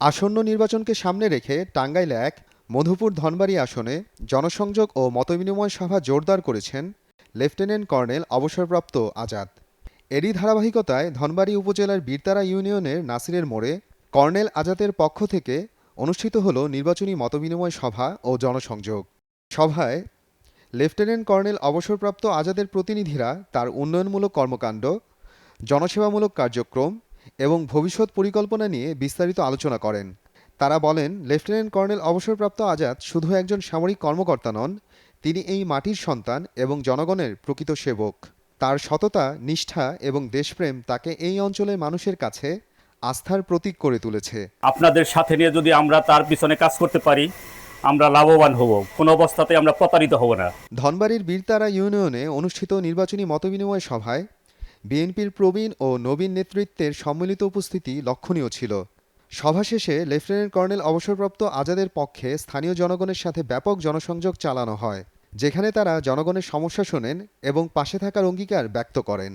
আসন্ন নির্বাচনকে সামনে রেখে টাঙ্গাইল এক মধুপুর ধনবাড়ি আসনে জনসংযোগ ও মতবিনিময় সভা জোরদার করেছেন লেফটেন্যান্ট কর্নেল অবসরপ্রাপ্ত আজাদ। এরই ধারাবাহিকতায় ধনবাড়ি উপজেলার বীরতারা ইউনিয়নের নাসিরের মোড়ে কর্নেল আজাদের পক্ষ থেকে অনুষ্ঠিত হল নির্বাচনী মতবিনিময় সভা ও জনসংযোগ। সভায় লেফটেন্যান্ট কর্নেল অবসরপ্রাপ্ত আজাদের প্রতিনিধিরা তার উন্নয়নমূলক কর্মকাণ্ড, জনসেবামূলক কার্যক্রম এবং ভবিষ্যৎ পরিকল্পনা নিয়ে বিস্তারিত আলোচনা করেন। তারা বলেন লেফটেন্যান্ট কর্নেল অবসরপ্রাপ্ত আজাদ শুধু একজন সামরিক কর্মকর্তা নন তিনি এই মাটির সন্তান এবং জনগণের প্রকৃত সেবক। তার সততা নিষ্ঠা এবং দেশপ্রেম তাকে এই অঞ্চলের মানুষের কাছে আস্থার প্রতীক করে তুলেছে। আপনাদের সাথে নিয়ে যদি আমরা তার পিছনে কাজ করতে পারি আমরা লাভবান হব। কোনো অবস্থাতে আমরা প্রতারিত হব না। ধনবাড়ির বীরতারা ইউনিয়নে অনুষ্ঠিত নির্বাচনী মতবিনিময় সভায় বিএনপির প্রবীণ ও নবীন নেতৃত্বের সম্মিলিত উপস্থিতি লক্ষণীয় ছিল। সভা শেষে লেফটেন্যান্ট কর্নেল অবসরপ্রাপ্ত আজাদের পক্ষে স্থানীয় জনগণের সাথে ব্যাপক জনসংযোগ চালানো হয়, যেখানে তারা জনগণের সমস্যা শোনেন এবং পাশে থাকার অঙ্গীকার ব্যক্ত করেন।